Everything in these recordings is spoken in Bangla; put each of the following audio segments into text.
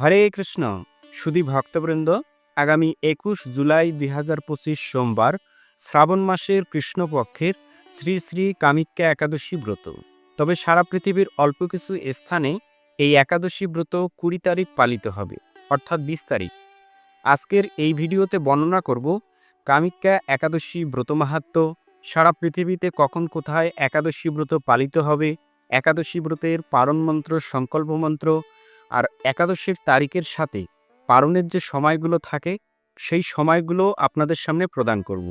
হরে কৃষ্ণ। সুধী ভক্তবৃন্দ, আগামী একুশ জুলাই দুই হাজার পঁচিশ সোমবার শ্রাবণ মাসের কৃষ্ণপক্ষের শ্রী শ্রী কামিক্যা একাদশী ব্রত। তবে সারা পৃথিবীর অল্প কিছু স্থানে এই একাদশী ব্রত কুড়ি তারিখ পালিত হবে, অর্থাৎ বিশ তারিখ। আজকের এই ভিডিওতে বর্ণনা করব কামিক্যা একাদশী ব্রত মাহাত্ম, সারা পৃথিবীতে কখন কোথায় একাদশী ব্রত পালিত হবে, একাদশী ব্রতের পারণ মন্ত্র, সংকল্প মন্ত্র আর একাদশীর তারিখের সাথে পারণের যে সময়গুলো থাকে, সেই সময়গুলো আপনাদের সামনে প্রদান করব।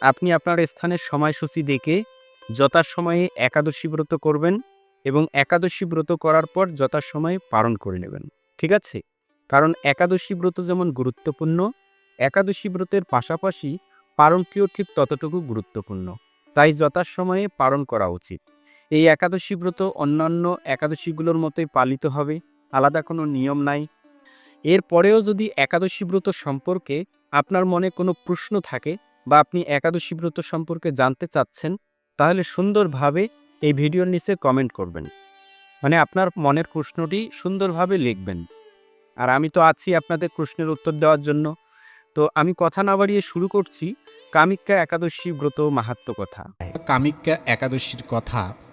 আপনি আপনার স্থানের সময়সূচি দেখে যথাসময়ে একাদশী ব্রত করবেন এবং একাদশী ব্রত করার পর যথাসময়ে পালন করে নেবেন। ঠিক আছে? কারণ একাদশী ব্রত যেমন গুরুত্বপূর্ণ, একাদশী ব্রতের পাশাপাশি পালনটিও ঠিক ততটুকু গুরুত্বপূর্ণ। তাই যথাসময়ে পালন করা উচিত। এই একাদশী ব্রত অন্যান্য একাদশীগুলোর মতোই পালিত হবে। আলাদা কোনো নিয়ম নাই। এরপরেও যদি একাদশী ব্রত সম্পর্কে আপনার মনে কোনো প্রশ্ন থাকে বা আপনি একাদশী ব্রত সম্পর্কে জানতে চাচ্ছেন, তাহলে সুন্দরভাবে এই ভিডিওর নিচে কমেন্ট করবেন। মানে আপনার মনের প্রশ্নটি সুন্দরভাবে লিখবেন। আর আমি তো আছি আপনাদের প্রশ্নের উত্তর দেওয়ার জন্য। তো আমি কথা না বাড়িয়ে শুরু করছি কামিক্যা একাদশী ব্রত মাহাত্ম কথা। কামিক্যা একাদশীর কথা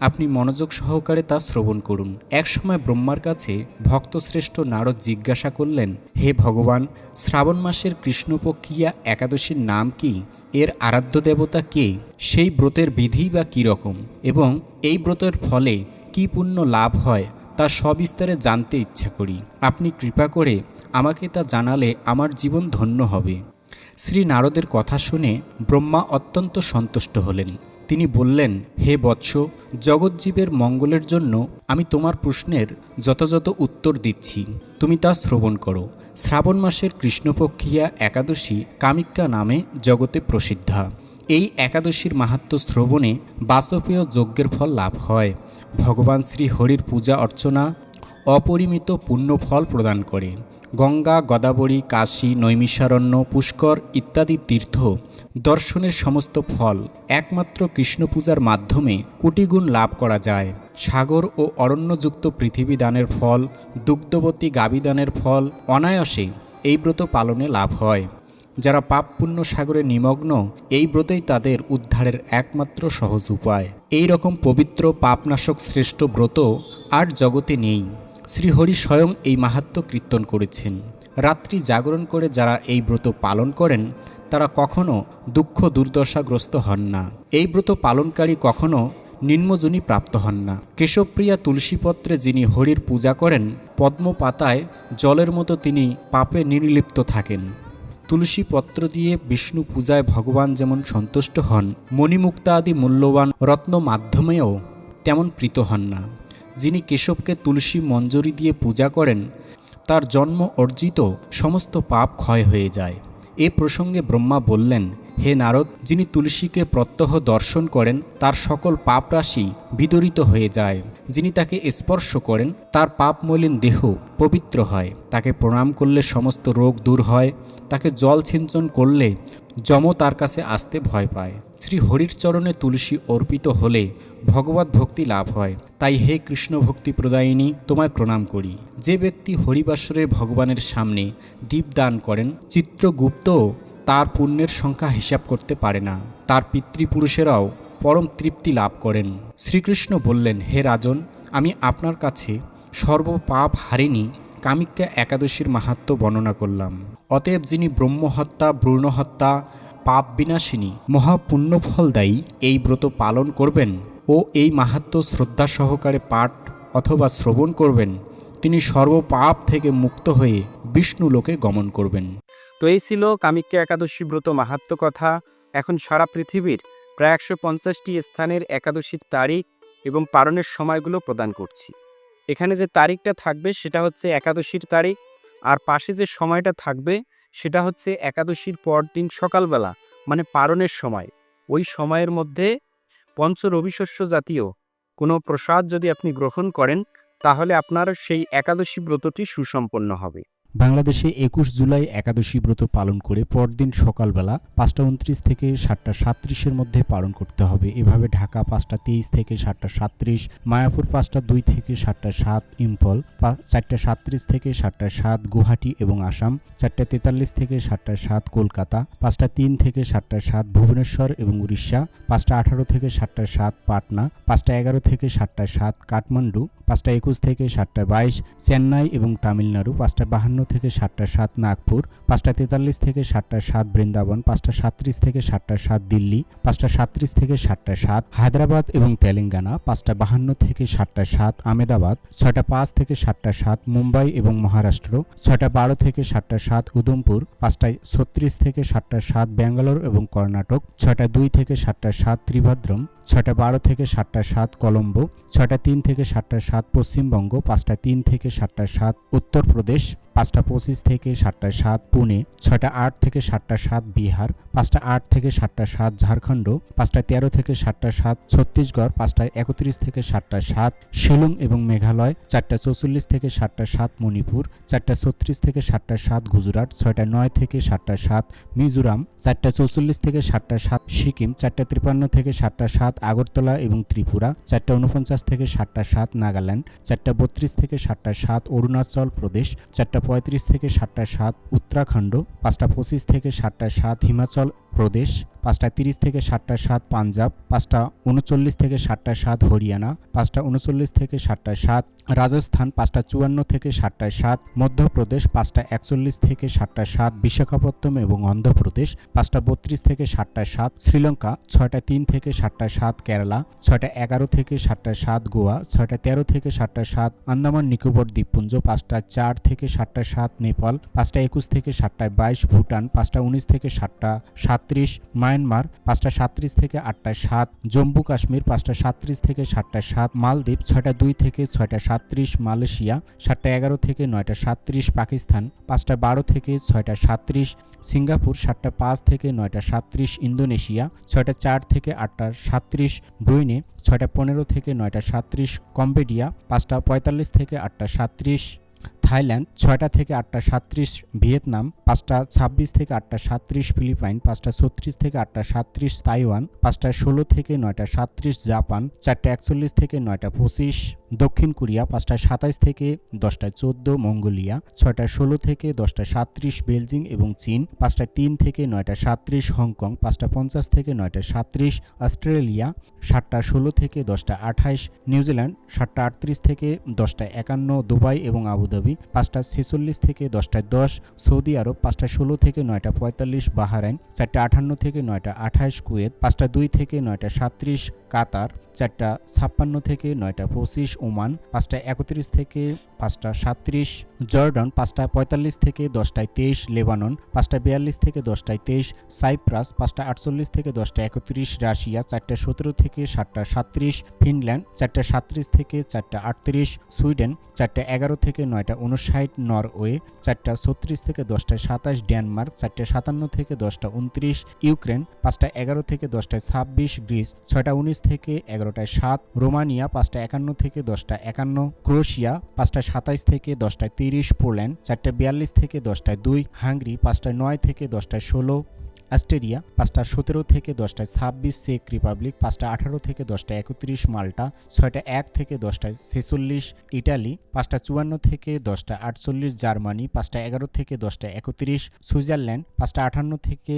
আপনি মনোযোগ সহকারে তা শ্রবণ করুন। একসময় ব্রহ্মার কাছে ভক্তশ্রেষ্ঠ নারদ জিজ্ঞাসা করলেন, হে ভগবান, শ্রাবণ মাসের কৃষ্ণপক্ষিয়া একাদশীর নাম কি? এর আরাধ্য দেবতা কে? সেই ব্রতের বিধি বা কী রকম? এবং এই ব্রতের ফলে কি পুণ্য লাভ হয়, তা সবিস্তারে জানতে ইচ্ছা করি। আপনি কৃপা করে আমাকে তা জানালে আমার জীবন ধন্য হবে। শ্রী নারদের কথা শুনে ব্রহ্মা অত্যন্ত সন্তুষ্ট হলেন। তিনি বললেন, হে বৎস, জগজ্জীবের মঙ্গলের জন্য আমি তোমার প্রশ্নের যথাযথ উত্তর দিচ্ছি। তুমি তা শ্রবণ করো। শ্রাবণ মাসের কৃষ্ণপক্ষিয়া একাদশী কামিক্যা নামে জগতে প্রসিদ্ধা। এই একাদশীর মাহাত্ম শ্রবণে বাসপীয় যজ্ঞের ফল লাভ হয়। ভগবান শ্রী হরির পূজা অর্চনা অপরিমিত পুণ্যফল প্রদান করে। গঙ্গা, গদাবরী, কাশী, নৈমিষারণ্য, পুষ্কর ইত্যাদি তীর্থ দর্শনের সমস্ত ফল একমাত্র কৃষ্ণ পূজার মাধ্যমে কোটিগুণ লাভ করা যায়। সাগর ও অরণ্যযুক্ত পৃথিবী দানের ফল, দুগ্ধবতী গাবিদানের ফল অনায়াসে এই ব্রত পালনে লাভ হয়। যারা পাপ পুণ্য সাগরে নিমগ্ন, এই ব্রতেই তাদের উদ্ধারের একমাত্র সহজ উপায়। এই রকম পবিত্র পাপনাশক শ্রেষ্ঠ ব্রত আর জগতে নেই। শ্রীহরি স্বয়ং এই মাহাত্ম কীর্তন করেছেন। রাত্রি জাগরণ করে যারা এই ব্রত পালন করেন, তারা কখনো দুঃখ দুর্দশাগ্রস্ত হন না। এই ব্রত পালনকারী কখনো নিম্নজনী প্রাপ্ত হন না। কেশবপ্রিয়া তুলসীপত্রে যিনি হরির পূজা করেন পদ্ম পাতায় জলের মতো তিনি পাপে নির্লিপ্ত থাকেন। তুলসী পত্র দিয়ে বিষ্ণু পূজায় ভগবান যেমন সন্তুষ্ট হন মণিমুক্তা আদি মূল্যবান রত্ন মাধ্যমেও তেমন প্রীত হন না। যিনি কেশবকে তুলসী মঞ্জরি দিয়ে পূজা করেন, তার জন্ম অর্জিত সমস্ত পাপ ক্ষয় হয়ে যায়। এ প্রসঙ্গে ব্রহ্মা বললেন, হে নারদ, যিনি তুলসীকে প্রত্যহ দর্শন করেন, তার সকল পাপ রাশি বিদরিত হয়ে যায়। যিনি তাকে স্পর্শ করেন, তার পাপ মলিন দেহ পবিত্র হয়। তাকে প্রণাম করলে সমস্ত রোগ দূর হয়। তাকে জল সিঞ্চন করলে যম তার কাছে আসতে ভয় পায়। শ্রী হরির চরণে তুলসী অর্পিত হলে ভগবত ভক্তি লাভ হয়। তাই হে কৃষ্ণ ভক্তি প্রদায়িনী, তোমায় প্রণাম করি। যে ব্যক্তি হরিবাসরে ভগবানের সামনে দীপদান করেন, চিত্রগুপ্ত তার পুণ্যের সংখ্যা হিসাব করতে পারে না। তার পিতৃপুরুষেরাও পরম তৃপ্তি লাভ করেন। শ্রীকৃষ্ণ বললেন, হে রাজন, আমি আপনার কাছে সর্বপাপ হারিনি কামিক্যা একাদশীর মাহাত্ম বর্ণনা করলাম। অতএব যিনি ব্রহ্মহত্যা, ভ্রূণহত্যা পাপ বিনাশিনী মহাপুণ্যফলদায়ী এই ব্রত পালন করবেন ও এই মাহাত্ম শ্রদ্ধা সহকারে পাঠ অথবা শ্রবণ করবেন। তিনি সর্বপাপ থেকে মুক্ত হয়ে বিষ্ণু লোকে গমন করবেন। তো এই ছিল কামিক্যা একাদশী ব্রত মাহাত্ম কথা। এখন সারা পৃথিবীর প্রায় একশো পঞ্চাশটি স্থানের একাদশীর তারিখ এবং পালনের সময়গুলো প্রদান করছি। এখানে যে তারিখটা থাকবে সেটা হচ্ছে একাদশীর তারিখ। আর পাশে যে সময়টা থাকবে সেটা হচ্ছে একাদশীর পর দিন সকালবেলা মানে পারণের সময়। ওই সময়ের মধ্যে পঞ্চ রবিশস্য জাতীয় কোনো প্রসাদ যদি আপনি গ্রহণ করেন, তাহলে আপনার সেই একাদশী ব্রতটি সুসম্পন্ন হবে। বাংলাদেশে একুশ জুলাই একাদশী ব্রত পালন করে পরদিন সকালবেলা পাঁচটা উনত্রিশ থেকে সাতটা সাতত্রিশের মধ্যে পালন করতে হবে। এভাবে ঢাকা পাঁচটা তেইশ থেকে সাতটা সাতত্রিশ, মায়াপুর পাঁচটা দুই থেকে সাতটা সাত, ইম্ফল চারটা সাতত্রিশ থেকে সাতটা সাত, গুয়াহাটি এবং আসাম, চারটা তেতাল্লিশ থেকে সাতটা সাত, কলকাতা, পাঁচটা তিন থেকে সাতটা সাত, ভুবনেশ্বর এবং উড়িষ্যা, পাঁচটা আঠারো থেকে সাতটা সাত, পাটনা, পাঁচটা এগারো থেকে সাতটা সাত, কাঠমান্ডু, পাঁচটা একুশ থেকে সাতটা বাইশ, চেন্নাই এবং তামিলনাড়ু, পাঁচটা বাহান্ন থেকে সাতটা সাত নাগপুর পাঁচটা তেতাল্লিশ থেকে সাতটা সাত বৃন্দাবন পাঁচটা সাতত্রিশ থেকে সাতটা সাত দিল্লি পাঁচটা সাতত্রিশ থেকে সাতটা সাত হায়দ্রাবাদ এবং তেলেঙ্গানা পাঁচটা বাহান্ন থেকে সাতটা সাত আমেদাবাদ ছয়টা পাঁচ থেকে সাতটা সাত মুম্বাই এবং মহারাষ্ট্র ছয়টা বারো থেকে সাতটা সাত উদমপুর পাঁচটায় ছত্রিশ থেকে সাতটা সাত ব্যাঙ্গালোর এবং কর্ণাটক ছয়টা দুই থেকে সাতটা সাত ত্রিভদ্রম ছয়টা বারো থেকে সাতটা সাত কলম্বো ছয়টা তিন থেকে সাতটা সাত পশ্চিমবঙ্গ পাঁচটা তিন থেকে সাতটা সাত উত্তরপ্রদেশ পাঁচটা পঁচিশ থেকে সাতটা সাত পুনে ছয়টা আট থেকে সাতটা সাত বিহার পাঁচটা আট থেকে সাতটা সাত ঝাড়খণ্ড পাঁচটা তেরো থেকে সাতটা সাত ছত্তিশগড় পাঁচটা একত্রিশ থেকে সাতটা সাত শিলং এবং মেঘালয় চারটা চৌচল্লিশ থেকে সাতটা সাত মণিপুর চারটা ছত্রিশ থেকে সাতটা সাত গুজরাট ছয়টা নয় থেকে সাতটা সাত মিজোরাম চারটা চৌচল্লিশ থেকে সাতটা সাত সিকিম চারটা তিপ্পান্ন থেকে সাতটা সাত আগরতলা এবং ত্রিপুরা চারটা উনপঞ্চাশ থেকে সাতটা সাত নাগাল্যান্ড চারটা বত্রিশ থেকে সাতটা সাত অরুণাচল প্রদেশ চারটা পঁয়ত্রিশ থেকে সাতটা সাত উত্তরাখণ্ড পাঁচটা পঁচিশ থেকে সাতটা সাত হিমাচল প্রদেশ। পাঁচটা তিরিশ থেকে সাতটা সাত পাঞ্জাব পাঁচটা উনচল্লিশ থেকে সাতটা সাত হরিয়ানা পাঁচটা উনচল্লিশ থেকে সাতটা সাত রাজস্থান পাঁচটা চুয়ান্ন থেকে সাতটা সাত মধ্যপ্রদেশ পাঁচটা একচল্লিশ থেকে সাতটা সাত বিশাখাপত্তনম এবং অন্ধ্রপ্রদেশ পাঁচটা বত্রিশ থেকে সাতটা সাত শ্রীলঙ্কা ছয়টা তিন থেকে সাতটা সাত কেরালা ছয়টা এগারো থেকে সাতটা সাত গোয়া ছয়টা তেরো থেকে সাতটা সাত আন্দামান নিকোবর দ্বীপপুঞ্জ পাঁচটা চার থেকে সাতটা সাত নেপাল পাঁচটা একুশ থেকে সাতটা বাইশ ভুটান পাঁচটা উনিশ থেকে সাতটা সাতত্রিশ মায়ানমার পাঁচটা সাতত্রিশ থেকে আটটা সাত। জম্মু কাশ্মীর, পাঁচটা সাতত্রিশ থেকে সাতটা সাত। মালদ্বীপ, ছয়টা দুই থেকে ছয়টা সাতত্রিশ। মালয়েশিয়া, সাতটা এগারো থেকে নয়টা সাতত্রিশ। পাকিস্তান, পাঁচটা বারো থেকে ছয়টা সাতত্রিশ। সিঙ্গাপুর, সাতটা পাঁচ থেকে নয়টা সাতত্রিশ। ইন্দোনেশিয়া, ছয়টা চার থেকে আটটা সাতত্রিশ। ব্রুইনে, ছয়টা পনেরো থেকে নয়টা সাতত্রিশ। কম্বোডিয়া, পাঁচটা পঁয়তাল্লিশ থেকে আটটা সাতত্রিশ। থাইল্যান্ড ছয়টা থেকে আটটা সাতত্রিশ, ভিয়েতনাম পাঁচটা ছাব্বিশ থেকে আটটা সাতত্রিশ, ফিলিপাইন পাঁচটা ছত্রিশ থেকে আটটা সাতত্রিশ, তাইওয়ান পাঁচটা ষোলো থেকে নয়টা সাতত্রিশ, জাপান চারটা একচল্লিশ থেকে নয়টা পঁচিশ দক্ষিণ কোরিয়া পাঁচটা সাতাইশ থেকে দশটায় চোদ্দ, মঙ্গোলিয়া ছয়টা ষোলো থেকে দশটা সাতত্রিশ বেলজিং এবং চীন পাঁচটা তিন থেকে নয়টা সাতত্রিশ হংকং পাঁচটা পঞ্চাশ থেকে নয়টা সাতত্রিশ অস্ট্রেলিয়া সাতটা ষোলো থেকে দশটা আঠাইশ, নিউজিল্যান্ড সাতটা আটত্রিশ থেকে দশটা একান্ন, দুবাই এবং আবুধাবি পাঁচটা ছেচল্লিশ থেকে দশটায় দশ, সৌদি আরব পাঁচটা ষোলো থেকে নয়টা পঁয়তাল্লিশ, বাহারাইন চারটা আটান্ন থেকে নয়টা আঠাইশ, কুয়েত পাঁচটা দুই থেকে নয়টা সাতত্রিশ কাতার চারটা ছাপ্পান্ন থেকে নয়টা পঁচিশ ওমান, পাঁচটা একত্রিশ থেকে পাঁচটা সাতত্রিশ, জর্ডন, পাঁচটা পঁয়তাল্লিশ থেকে দশটায় তেইশ, লেবানন, পাঁচটা বিয়াল্লিশ থেকে দশটায় তেইশ, সাইপ্রাস, পাঁচটা আটচল্লিশ থেকে দশটা একত্রিশ, রাশিয়া, চারটা সতেরো থেকে সাতটা সাতত্রিশ, ফিনল্যান্ড, চারটা সাতত্রিশ থেকে চারটা আটত্রিশ, সুইডেন, চারটা এগারো থেকে নয়টা উনষাট, নরওয়ে, চারটা ছত্রিশ থেকে দশটা সাতাশ, ডেনমার্ক, চারটা সাতান্ন থেকে দশটা উনত্রিশ, ইউক্রেন, পাঁচটা এগারো থেকে দশটায় ছাব্বিশ, গ্রিস, ছয়টা উনিশ থেকে এগারোটায় সাত, রোমানিয়া, পাঁচটা একান্ন থেকে দশটা একান্ন ক্রোয়েশিয়া পাঁচটা সাতাইশ থেকে দশটায় তিরিশ, পোল্যান্ড চারটা বিয়াল্লিশ থেকে দশটায় দুই, হাঙ্গরি পাঁচটায় নয় থেকে দশটায় ষোলো অস্ট্রেলিয়া পাঁচটা সতেরো থেকে দশটায় ছাব্বিশ, চেক রিপাবলিক পাঁচটা আঠারো থেকে দশটা একত্রিশ, মাল্টা ছয়টা এক থেকে দশটায় ছেচল্লিশ, ইটালি পাঁচটা চুয়ান্ন থেকে দশটা আটচল্লিশ, জার্মানি পাঁচটা এগারো থেকে দশটা একত্রিশ, সুইজারল্যান্ড পাঁচটা আটান্ন থেকে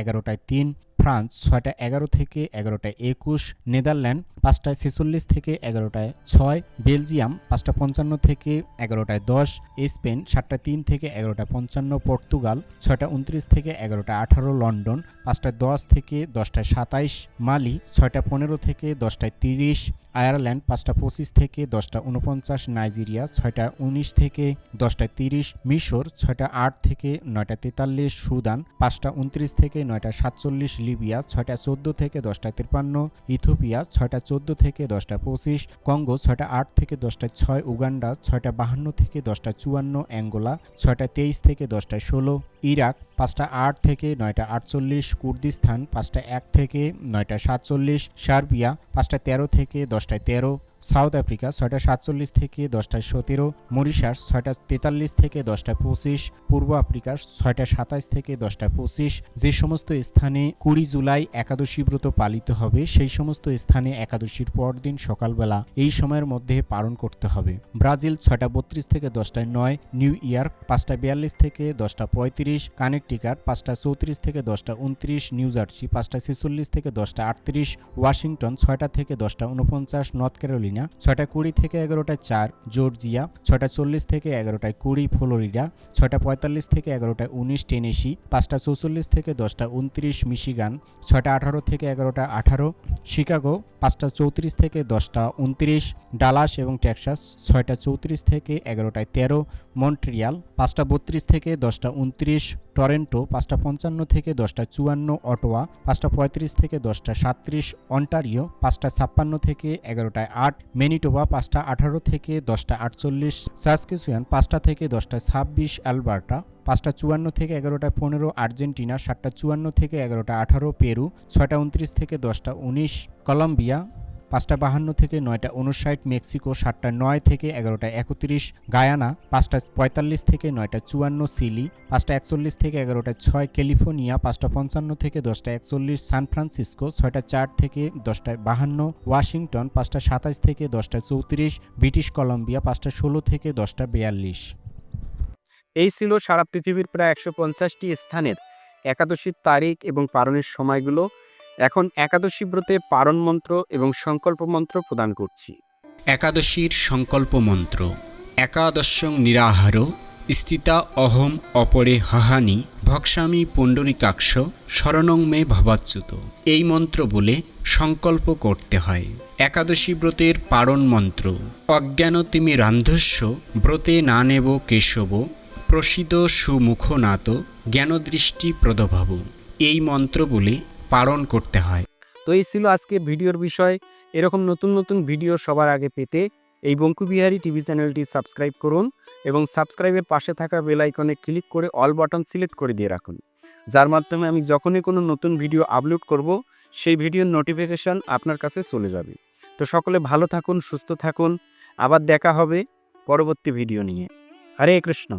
এগারোটায় তিন ফ্রান্স ছয়টা এগারো থেকে এগারোটায় একুশ, নেদারল্যান্ড পাঁচটা ছেচল্লিশ থেকে এগারোটায় ছয়, বেলজিয়াম পাঁচটা পঞ্চান্ন থেকে এগারোটায় দশ, স্পেন সাতটা তিন থেকে এগারোটা পঞ্চান্ন, পর্তুগাল ছয়টা উনত্রিশ থেকে এগারোটা আঠারো, লন্ডন পাঁচটা দশ থেকে দশটায় সাতাইশ, মালি ছয়টা পনেরো থেকে দশটায় তিরিশ, আয়ারল্যান্ড পাঁচটা পঁচিশ থেকে দশটা উনপঞ্চাশ, নাইজেরিয়া ছয়টা উনিশ থেকে দশটায় তিরিশ, মিশর ছয়টা আট থেকে নয়টা তেতাল্লিশ, সুদান পাঁচটা উনত্রিশ থেকে নয়টা সাতচল্লিশ লিবিয়া ছয়টা চোদ্দ থেকে দশটা তিপ্পান্ন ইথোপিয়া ছয়টা চোদ্দ থেকে দশটা পঁচিশ, কঙ্গো ছয়টা আট থেকে দশটা ছয়, উগান্ডা ছয়টা বাহান্ন থেকে দশটা চুয়ান্ন, অ্যাঙ্গোলা ছয়টা তেইশ থেকে দশটা ষোলো, ইরাক পাঁচটা আট থেকে নয়টা আটচল্লিশ, কুর্দিস্তান পাঁচটা এক থেকে নয়টা সাতচল্লিশ, সার্বিয়া পাঁচটা তেরো থেকে দশটায় তেরো সাউথ আফ্রিকা ছয়টা সাতচল্লিশ থেকে দশটায় সতেরো, মরিশাস ছয়টা তেতাল্লিশ থেকে দশটা পঁচিশ, পূর্ব আফ্রিকা ছয়টা সাতাশ থেকে দশটা পঁচিশ। যে সমস্ত স্থানে কুড়ি জুলাই একাদশী ব্রত পালিত হবে, সেই সমস্ত স্থানে একাদশীর পরদিন সকালবেলা এই সময়ের মধ্যে পালন করতে হবে। ব্রাজিল ছয়টা বত্রিশ থেকে দশটায় নয়, নিউ ইয়র্ক পাঁচটা বিয়াল্লিশ থেকে দশটা পঁয়ত্রিশ কানেকটিকার পাঁচটা চৌত্রিশ থেকে দশটা উনত্রিশ, নিউ জার্সি পাঁচটা ছেচল্লিশ থেকে দশটা আটত্রিশ, ওয়াশিংটন ছয়টা থেকে দশটা উনপঞ্চাশ, নর্থ ক্যারোলিনা ছয়টা কুড়ি থেকে এগারোটায় চার জর্জিয়া, ছয়টা চল্লিশ থেকে এগারোটায় কুড়ি ফ্লোরিডা, ছয়টা পঁয়তাল্লিশ থেকে এগারোটায় উনিশ টেনেসি, পাঁচটা চৌচল্লিশ থেকে দশটা উনত্রিশ মিশিগান, ছয়টা আঠারো থেকে এগারোটা আঠারো শিকাগো, পাঁচটা চৌত্রিশ থেকে দশটা উনত্রিশ ডালাস এবং টেক্সাস, ছয়টা চৌত্রিশ থেকে এগারোটায় তেরো মন্ট্রিয়াল, পাঁচটা বত্রিশ থেকে দশটা উনত্রিশ টরেন্টো পাঁচটা পঞ্চান্ন থেকে দশটা চুয়ান্ন, অটোয়া পাঁচটা পঁয়ত্রিশ থেকে দশটা সাতত্রিশ, অন্টারিও পাঁচটা ছাপ্পান্ন থেকে এগারোটায় আট, মেনিটোবা পাঁচটা আঠারো থেকে দশটা আটচল্লিশ, সাসকেসুয়ান পাঁচটা থেকে দশটা ছাব্বিশ, অ্যালবার্টা পাঁচটা চুয়ান্ন থেকে এগারোটা পনেরো, আর্জেন্টিনা সাতটা চুয়ান্ন থেকে এগারোটা আঠারো, পেরু ছয়টা উনত্রিশ থেকে দশটা উনিশ, কলম্বিয়া পাঁচটা বাহান্ন থেকে নয়টা উনষাট, মেক্সিকো সাতটা নয় থেকে এগারোটা একত্রিশ, গায়ানা পাঁচটা পঁয়তাল্লিশ থেকে নয়টা চুয়ান্ন, সিলি পাঁচটা একচল্লিশ থেকে এগারোটা ছয়, ক্যালিফোর্নিয়া পাঁচটা পঞ্চান্ন থেকে দশটা একচল্লিশ, সান ফ্রান্সিসকো ছয়টা চার থেকে দশটা বাহান্ন, ওয়াশিংটন পাঁচটা সাতাশ থেকে দশটা চৌত্রিশ, ব্রিটিশ কলম্বিয়া পাঁচটা ষোলো থেকে দশটা বিয়াল্লিশ। এই ছিল সারা পৃথিবীর প্রায় একশো পঞ্চাশটি স্থানের একাদশীর তারিখ এবং পালনের সময়গুলো। এখন একাদশী ব্রতে পারণ মন্ত্র এবং সংকল্প মন্ত্র প্রদান করছি। একাদশীর সংকল্প মন্ত্র, একাদশং নিরাহার, স্থিতা অহম অপরে হাহানি, ভক্সামি পুণ্ডরিকাক্ষ, শরণং মে ভবাচ্যুত। এই মন্ত্র বলে সংকল্প করতে হয়। একাদশী ব্রতের পারণ মন্ত্র, অজ্ঞান তিমি রান্ধস্য, ব্রতে না নেব কেশব প্রসিদ সুমুখনাত, জ্ঞানদৃষ্টি প্রদভাব। এই মন্ত্র বলে পালন করতে হয়। তো এই ছিল আজকে ভিডিওর বিষয়। এরকম নতুন নতুন ভিডিও সবার আগে পেতে এই বঙ্কুবিহারী টিভি চ্যানেলটি সাবস্ক্রাইব করুন এবং সাবস্ক্রাইবের পাশে থাকা বেল আইকনে ক্লিক করে অল বাটন সিলেক্ট করে দিয়ে রাখুন। যার মাধ্যমে আমি যখনই কোনো নতুন ভিডিও আপলোড করব, সেই ভিডিওর নোটিফিকেশান আপনার কাছে চলে যাবে। তো সকলে ভালো থাকুন, সুস্থ থাকুন। আবার দেখা হবে পরবর্তী ভিডিও নিয়ে। হরে কৃষ্ণ।